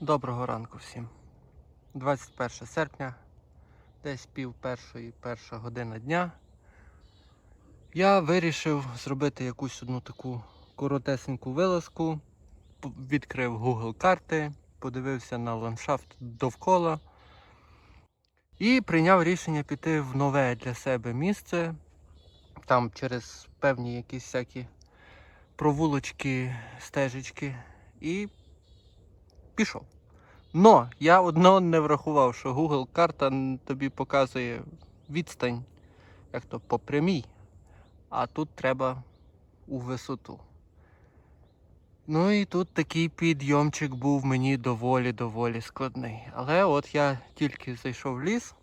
Доброго ранку всім. 21 серпня, десь пів першої, перша година дня. Я вирішив зробити якусь одну таку коротесеньку вилазку. Відкрив Google карти, подивився на ландшафт довкола і прийняв рішення піти в нове для себе місце. Там через певні якісь всякі провулочки, стежечки. І пішов. Но я одного не врахував, що Google карта тобі показує відстань, як то по прямій, а тут треба у висоту. Ну і тут такий підйомчик був мені доволі-доволі складний. Але от я тільки зайшов в ліс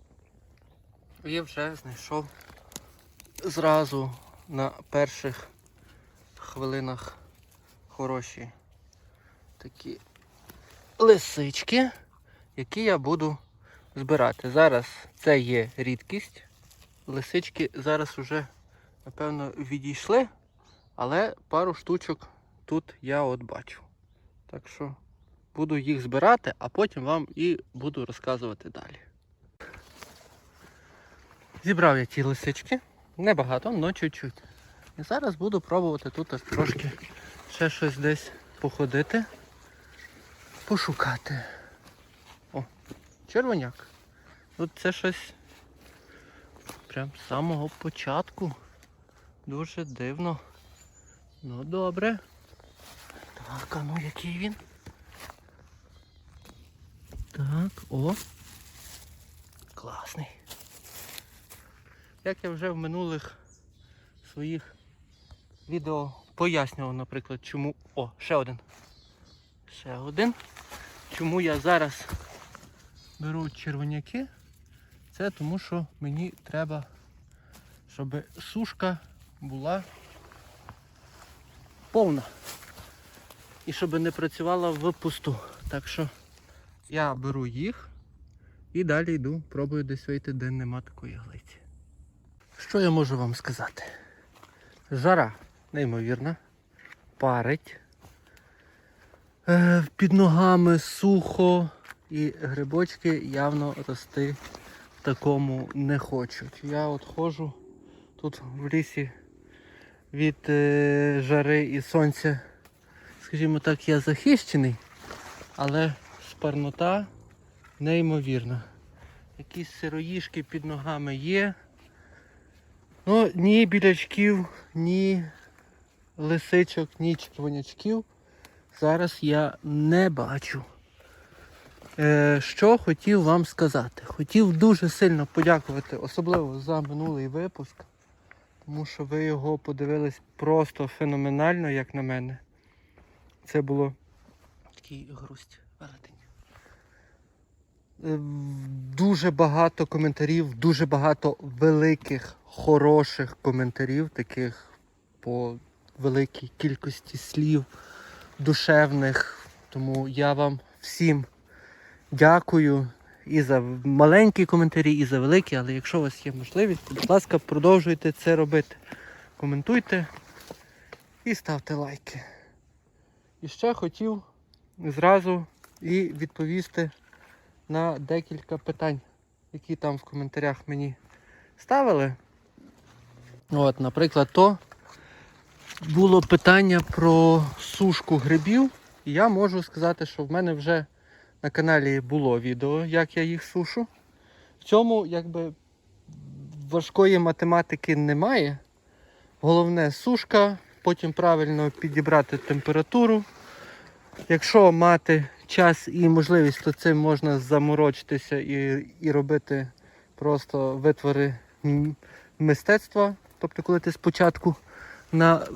і вже знайшов зразу на перших хвилинах хороші такі лисички, які я буду збирати. Зараз це є рідкість. Лисички зараз уже, напевно, відійшли, але пару штучок тут я от бачу. Так що буду їх збирати, а потім вам і буду розказувати далі. Зібрав я ті лисички. Небагато, але чуть-чуть. І зараз буду пробувати тут трошки ще щось десь походити пошукати. О, червоняк. Тут це щось прям з самого початку. Дуже дивно. Ну добре. Так, а ну який він? Так, о. Класний. Як я вже в минулих своїх відео пояснював, наприклад, чому... О, ще один. Ще один. Чому я зараз беру червоняки? Це тому, що мені треба, щоб сушка була повна. І щоб не працювала впусту. Так що я беру їх і далі йду, пробую десь вийти, де нема такої глиці. Що я можу вам сказати? Жара неймовірна, парить. Е, Під ногами сухо і грибочки явно рости такому не хочуть. Я от ходжу тут в лісі від е, жари і сонця, скажімо так, я захищений, але спарнота неймовірна. Якісь сироїшки під ногами є. Ну, ні білячків, ні лисичок, ні червонячків зараз я не бачу. Е, що хотів вам сказати? Хотів дуже сильно подякувати, особливо за минулий випуск, тому що ви його подивились просто феноменально, як на мене. Це було такий грусть велетень. Е, Дуже багато коментарів, дуже багато великих, хороших коментарів, таких по великій кількості слів душевних. Тому я вам всім дякую і за маленькі коментарі, і за великі, але якщо у вас є можливість, будь ласка, продовжуйте це робити. Коментуйте і ставте лайки. І ще хотів зразу і відповісти на декілька питань, які там в коментарях мені ставили. От, наприклад, то було питання про сушку грибів. І я можу сказати, що в мене вже на каналі було відео, як я їх сушу. В цьому якби важкої математики немає. Головне сушка, потім правильно підібрати температуру. Якщо мати час і можливість, то цим можна заморочитися і, і робити просто витвори мистецтва. Тобто, коли ти спочатку на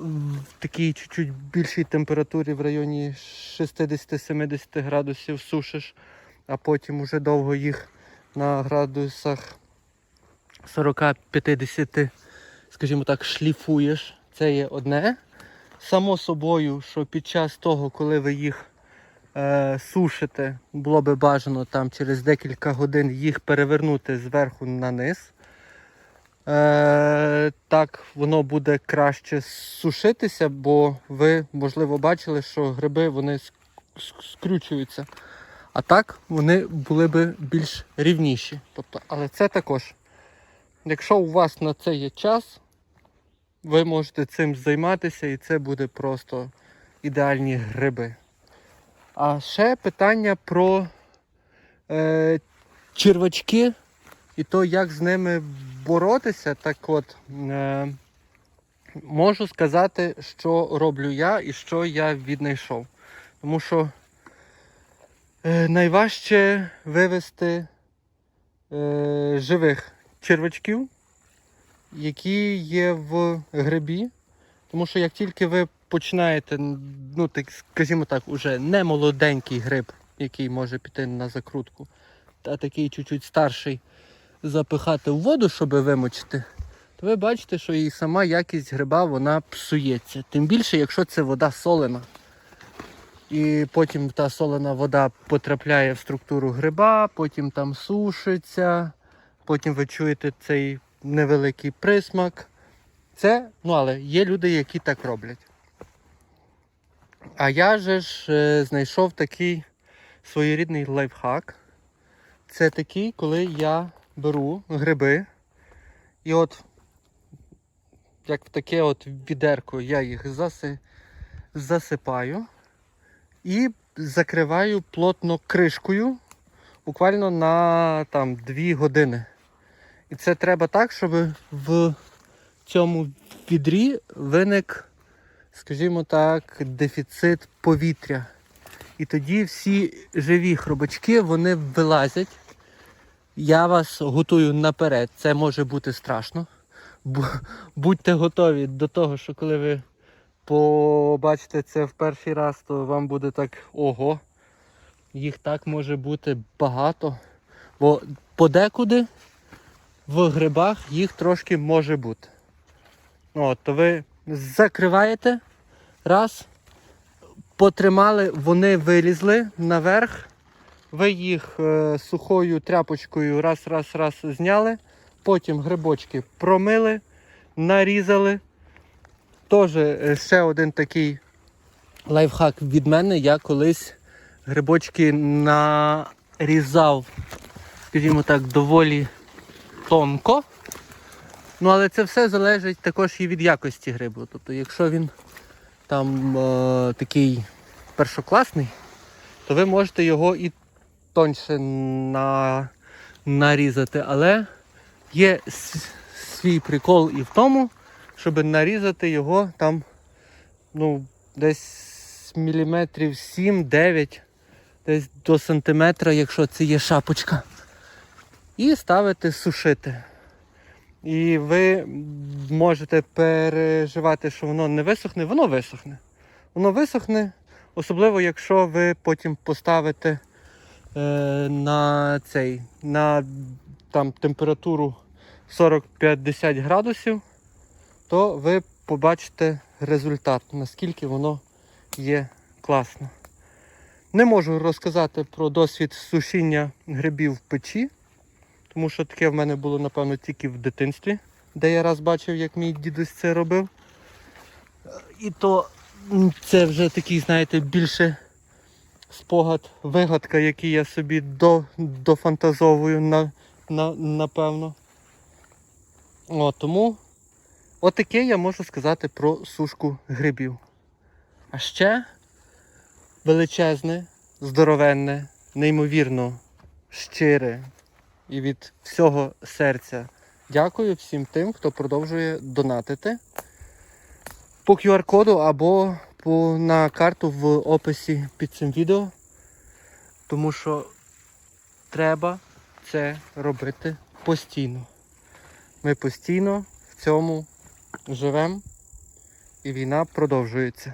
такій чуть-чуть більшій температурі в районі 60-70 градусів сушиш, а потім уже довго їх на градусах 40-50, скажімо так, шліфуєш. Це є одне. Само собою, що під час того, коли ви їх е, сушите, було би бажано там через декілька годин їх перевернути зверху на низ. Е, так воно буде краще сушитися, бо ви, можливо, бачили, що гриби вони ск- ск- скручуються. А так вони були би більш рівніші. Тобто, але це також. Якщо у вас на це є час, ви можете цим займатися і це буде просто ідеальні гриби. А ще питання про е, червачки і то, як з ними боротися. Так от, е, можу сказати, що роблю я і що я віднайшов. Тому що е, найважче вивести е, живих червачків, які є в грибі. Тому що як тільки ви починаєте, ну так скажімо так, уже не молоденький гриб, який може піти на закрутку, а такий чуть-чуть старший, запихати в воду, щоб вимочити, то ви бачите, що і сама якість гриба вона псується. Тим більше, якщо це вода солена. І потім та солена вода потрапляє в структуру гриба, потім там сушиться, потім ви чуєте цей невеликий присмак. Це, ну але є люди, які так роблять. А я же ж е, знайшов такий своєрідний лайфхак. Це такий, коли я беру гриби і от як в таке от відерко я їх заси, засипаю і закриваю плотно кришкою буквально на там 2 години. І це треба так, щоб в цьому відрі виник, скажімо так, дефіцит повітря. І тоді всі живі хробачки вони вилазять. Я вас готую наперед. Це може бути страшно. Будьте готові до того, що коли ви побачите це в перший раз, то вам буде так ого. Їх так може бути багато. Бо подекуди в грибах їх трошки може бути. От, то ви закриваєте, раз, потримали, вони вилізли наверх, ви їх е, сухою тряпочкою раз, раз, раз зняли, потім грибочки промили, нарізали. Теж е, ще один такий лайфхак від мене. Я колись грибочки нарізав, скажімо так, доволі тонко. Ну, але це все залежить також і від якості грибу. Тобто, якщо він там е, такий першокласний, то ви можете його і тоньше на, нарізати. Але є свій прикол і в тому, щоб нарізати його там ну, десь міліметрів 7-9, десь до сантиметра, якщо це є шапочка. І ставити сушити. І ви можете переживати, що воно не висохне, воно висохне. Воно висохне, особливо якщо ви потім поставите на цей, на там, температуру 40-50 градусів, то ви побачите результат, наскільки воно є класно. Не можу розказати про досвід сушіння грибів в печі, тому що таке в мене було, напевно, тільки в дитинстві, де я раз бачив, як мій дідусь це робив. І то це вже такий, знаєте, більше спогад, вигадка, який я собі до, дофантазовую, на, на, напевно. О, тому отаке я можу сказати про сушку грибів. А ще величезне, здоровенне, неймовірно щире і від всього серця. Дякую всім тим, хто продовжує донатити по QR-коду або по, на карту в описі під цим відео. Тому що треба це робити постійно. Ми постійно в цьому живемо і війна продовжується.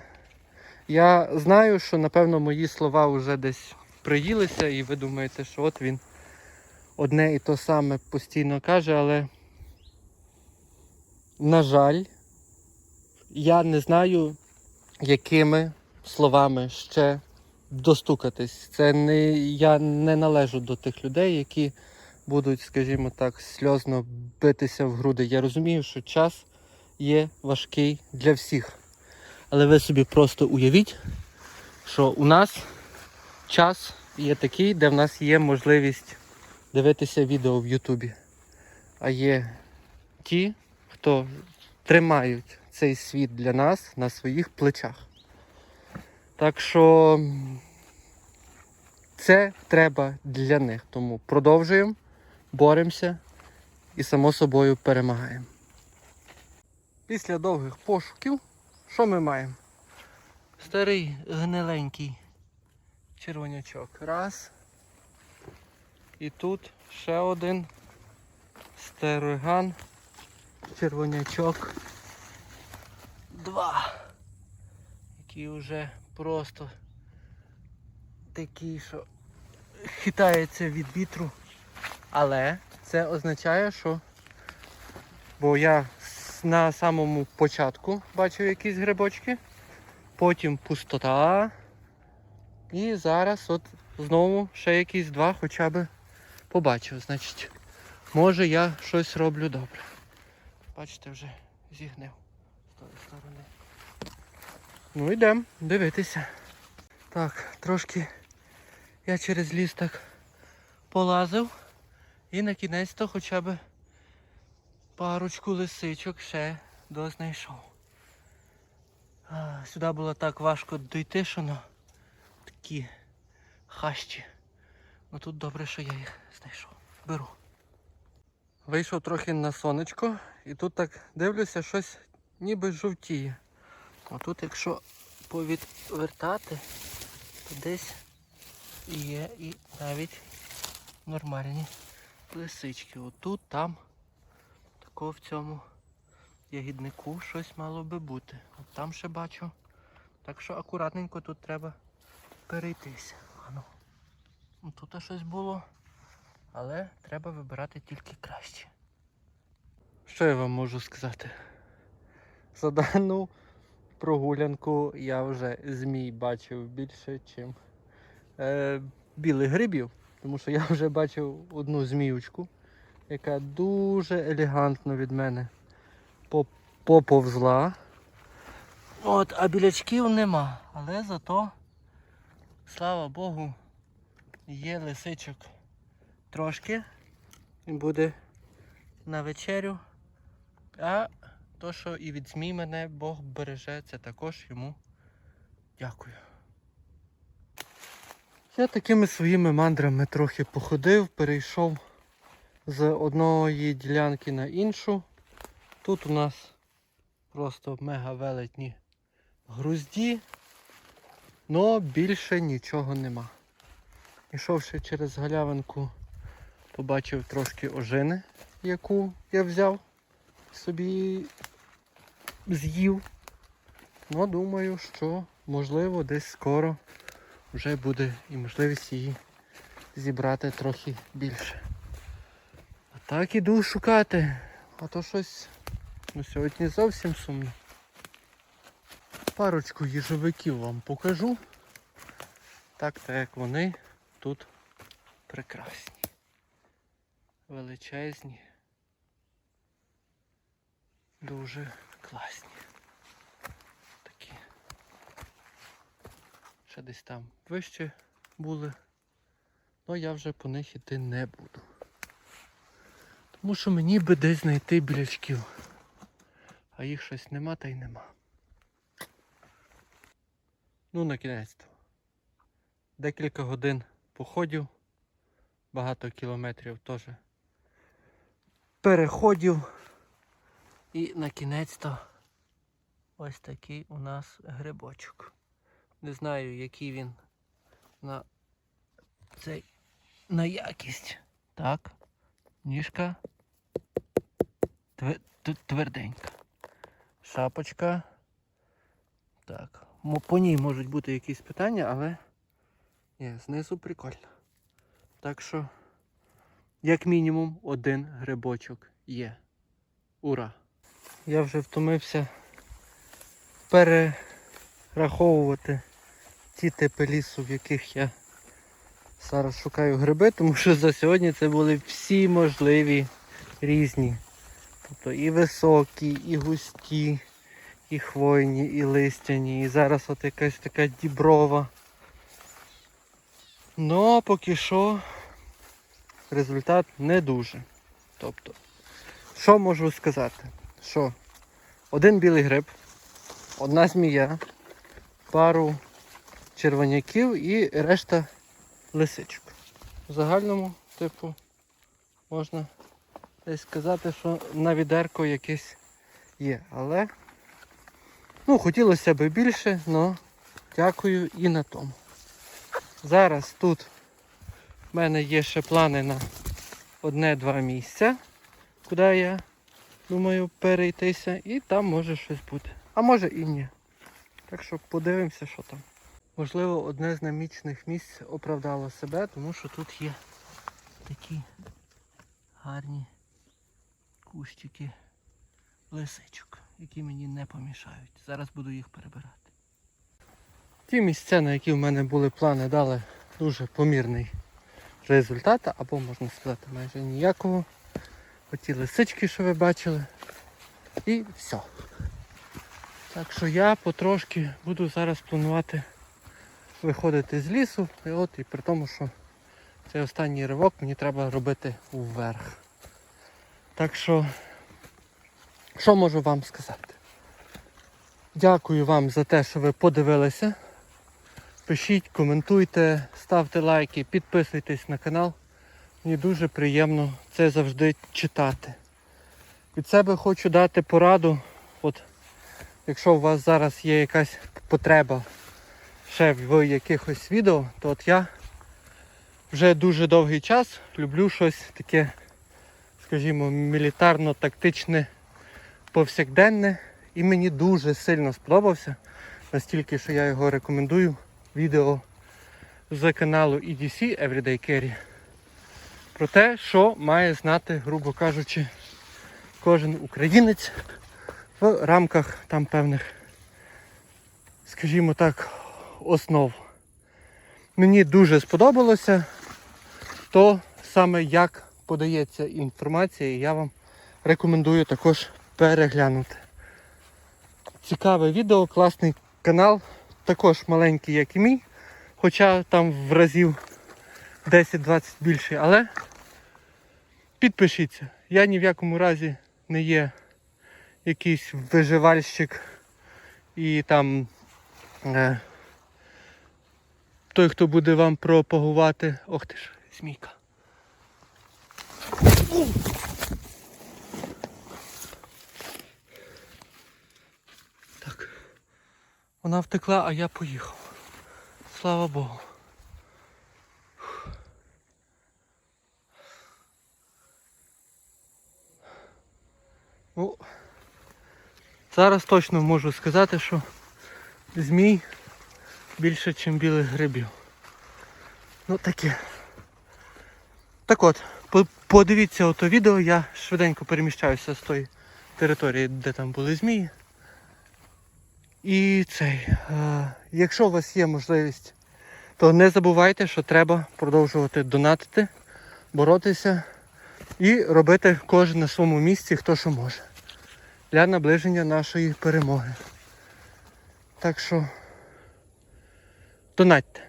Я знаю, що напевно мої слова вже десь приїлися, і ви думаєте, що от він одне і то саме постійно каже, але, на жаль, я не знаю, якими словами ще достукатись. Це не, я не належу до тих людей, які будуть, скажімо так, сльозно битися в груди. Я розумію, що час є важкий для всіх. Але ви собі просто уявіть, що у нас час є такий, де в нас є можливість дивитися відео в Ютубі. А є ті, хто тримають цей світ для нас на своїх плечах. Так що це треба для них. Тому продовжуємо, боремося і само собою перемагаємо. Після довгих пошуків, що ми маємо? Старий гниленький червонячок. Раз. І тут ще один стереган, червонячок. Два. Який вже просто такий, що хитається від вітру. Але це означає, що бо я на самому початку бачив якісь грибочки, потім пустота. І зараз от знову ще якісь два хоча б побачив. Значить, може я щось роблю добре. Бачите, вже зігнив сторони. Ну йдемо дивитися. Так, трошки я через ліс так полазив і на кінець то хоча б парочку лисичок ще дознайшов. А, Сюди було так важко дійти, що ну, такі хащі. Ну тут добре, що я їх знайшов. Беру. Вийшов трохи на сонечко і тут так дивлюся, щось ніби жовтіє. А тут якщо повідвертати, то десь є і навіть нормальні лисички. Отут, там, тако в цьому ягіднику щось мало би бути. От там ще бачу. Так що акуратненько тут треба перейтися. Ану. Ну, Тут щось було, але треба вибирати тільки краще. Що я вам можу сказати? За дану прогулянку я вже змій бачив більше, ніж е, білих грибів. Тому що я вже бачив одну зміючку, яка дуже елегантно від мене поповзла. От, а білячків нема. Але зато, слава Богу, є лисичок трошки. Він буде на вечерю. А то, що і від змій мене Бог береже, це також йому дякую. Я такими своїми мандрами трохи походив, перейшов з одної ділянки на іншу. Тут у нас просто мега велетні грузді, але більше нічого нема. Ішовши через галявинку, побачив трошки ожини, яку я взяв собі з'їв. Ну, думаю, що можливо десь скоро вже буде і можливість її зібрати трохи більше. А так іду шукати. А то щось ну, сьогодні зовсім сумно. Парочку їжовиків вам покажу. Так так як вони тут прекрасні. Величезні. Дуже класні. Такі. Ще десь там вище були. але я вже по них іти не буду. Тому що мені би десь знайти білячків. А їх щось нема та й нема. Ну, на кінець. то Декілька годин походів, багато кілометрів теж переходів. І на кінець-то ось такий у нас грибочок. Не знаю, який він на цей на якість. Так. Ніжка тве- тверденька. Шапочка. Так. По ній можуть бути якісь питання, але ні, знизу прикольно. Так що, як мінімум, один грибочок є. Ура! Я вже втомився перераховувати ті типи лісу, в яких я зараз шукаю гриби, тому що за сьогодні це були всі можливі різні. Тобто і високі, і густі, і хвойні, і листяні. І зараз от якась така діброва. Но поки що результат не дуже. Тобто, що можу сказати? Що один білий гриб, одна змія, пару червоняків і решта лисичок. В загальному, типу, можна десь сказати, що на відерко якесь є. Але ну, хотілося б більше, але дякую і на тому. Зараз тут в мене є ще плани на одне-два місця, куди я думаю перейтися, і там може щось бути. А може і ні. Так що подивимося, що там. Можливо, одне з намічених місць оправдало себе, тому що тут є такі гарні кущики лисичок, які мені не помішають. Зараз буду їх перебирати. Ті місця, на які в мене були плани, дали дуже помірний результат, або можна сказати майже ніякого. Оті лисички, що ви бачили. І все. Так що я потрошки буду зараз планувати виходити з лісу. І от і при тому, що цей останній ривок мені треба робити вверх. Так що, що можу вам сказати? Дякую вам за те, що ви подивилися. Пишіть, коментуйте, ставте лайки, підписуйтесь на канал. Мені дуже приємно це завжди читати. Від себе хочу дати пораду. От, якщо у вас зараз є якась потреба ще в якихось відео, то от я вже дуже довгий час люблю щось таке, скажімо, мілітарно-тактичне, повсякденне. І мені дуже сильно сподобався, настільки, що я його рекомендую. Відео з каналу EDC Everyday Carry про те, що має знати, грубо кажучи, кожен українець в рамках там певних, скажімо так, основ. Мені дуже сподобалося то саме як подається інформація, і я вам рекомендую також переглянути. Цікаве відео, класний канал, також маленький, як і мій, хоча там в разів 10-20 більший, але підпишіться. Я ні в якому разі не є якийсь виживальщик і там е, той, хто буде вам пропагувати. Ох ти ж, змійка. Так. Вона втекла, а я поїхав. Слава Богу. Ну, зараз точно можу сказати, що змій більше, ніж білих грибів. Ну таке. Так от, подивіться ото відео, я швиденько переміщаюся з тої території, де там були змії. І цей, е, якщо у вас є можливість, то не забувайте, що треба продовжувати донатити, боротися і робити кожен на своєму місці, хто що може. Для наближення нашої перемоги. Так що донатьте.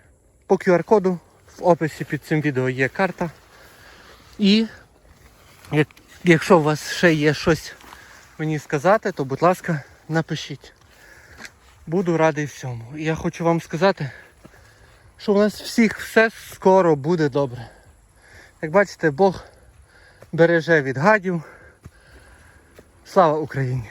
По QR-коду в описі під цим відео є карта. І як- якщо у вас ще є щось мені сказати, то будь ласка, напишіть. Буду радий всьому. І я хочу вам сказати, що у нас всіх все скоро буде добре. Як бачите, Бог береже від гадів. Слава Україні!